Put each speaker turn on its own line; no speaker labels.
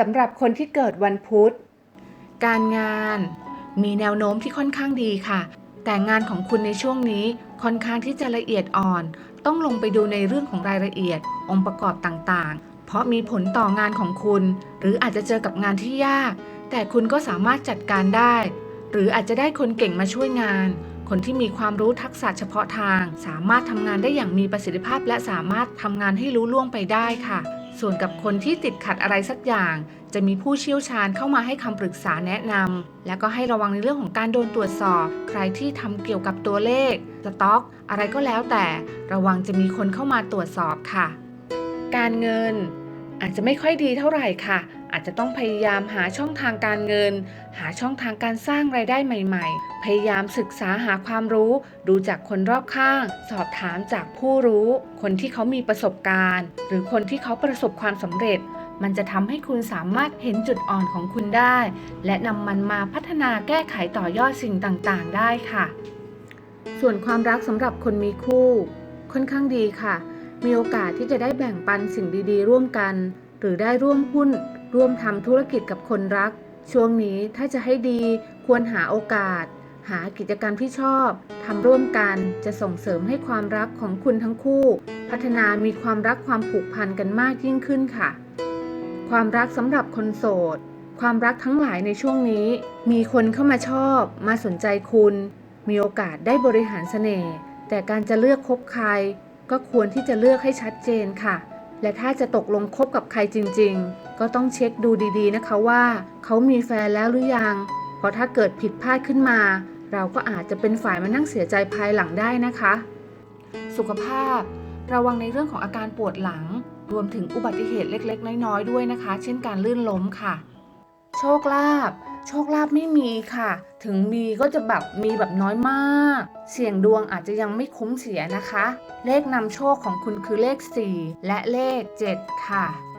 สำหรับคนที่เกิดวันพุธ
การงานมีแนวโน้มที่ค่อนข้างดีค่ะ แต่งานของคุณในช่วงนี้ค่อนข้างที่จะละเอียดอ่อน ต้องลงไปดูในเรื่องของรายละเอียด องค์ประกอบต่างๆ เพราะมีผลต่องานของคุณ หรืออาจจะเจอกับงานที่ยาก แต่คุณก็สามารถจัดการได้ หรืออาจจะได้คนเก่งมาช่วยงาน คนที่มีความรู้ทักษะเฉพาะทาง สามารถทำงานได้อย่างมีประสิทธิภาพ และสามารถทำงานให้รู้ล่วงไปได้ค่ะ ส่วนกับคนที่ติดขัดอะไรสักอย่าง จะมีผู้เชี่ยวชาญเข้ามาให้คำปรึกษาแนะนำและก็ให้ระวังในเรื่องของการโดนตรวจสอบ ใครที่ทำเกี่ยวกับตัวเลขสต็อก อะไรก็แล้วแต่ ระวังจะมีคนเข้ามาตรวจสอบค่ะ การเงินอาจจะไม่ค่อยดีเท่าไหร่ค่ะ อาจจะต้องพยายามหาช่องทางการเงิน หาช่องทางการสร้างไรายได้ใหม่ ๆ พยายามศึกษาหาความรู้ ดูจากคนรอบข้าง สอบถามจากผู้รู้ คนที่เขามีประสบการณ์ หรือคนที่เขาประสบความสำเร็จ มันจะทำให้คุณสามารถเห็นจุดอ่อนของคุณได้ และนำมันมาพัฒนาแก้ไขต่อยอดสิ่งต่างๆ ได้ค่ะ ส่วนความรักสำหรับคนมีคู่ ค่อนข้างดีค่ะ มีโอกาสที่จะได้แบ่งปันสิ่งดีๆ ร่วมกัน หรือได้ร่วมหุ้น ร่วมทำธุรกิจกับคนรัก ช่วงนี้ถ้าจะให้ดีควรหาโอกาส หากิจกรรมที่ชอบทำร่วมกันจะส่งเสริมให้ความรักของคุณทั้งคู่ พัฒนามีความรักความผูกพันกันมากยิ่งขึ้นค่ะ ความรักสำหรับคนโสด ความรักทั้งหลายในช่วงนี้ มีคนเข้ามาชอบ มาสนใจคุณ มีโอกาสได้บริหารเสน่ห์แต่การจะเลือกคบใคร ก็ควรที่จะเลือกให้ชัดเจนค่ะ และถ้าจะตกลงคบกับใครจริงๆ ก็ต้องเช็คดูดีๆนะคะว่า เขามีแฟนแล้วหรือยัง เพราะถ้าเกิดผิดพลาดขึ้นมา เราก็อาจจะเป็นฝ่ายมานั่งเสียใจภายหลังได้นะคะ สุขภาพ ระวังในเรื่องของอาการปวดหลัง รวมถึงอุบัติเหตุเล็กๆ น้อยๆ ด้วยนะคะ เช่นการลื่นล้มค่ะ โชคลาภ โชคลาภไม่มีค่ะ ถึงมีก็จะแบบมีแบบน้อยมาก เสี่ยงดวงอาจจะยังไม่คุ้มเสียนะคะ เลขนำโชคของคุณคือเลข 4 และเลข 7 ค่ะ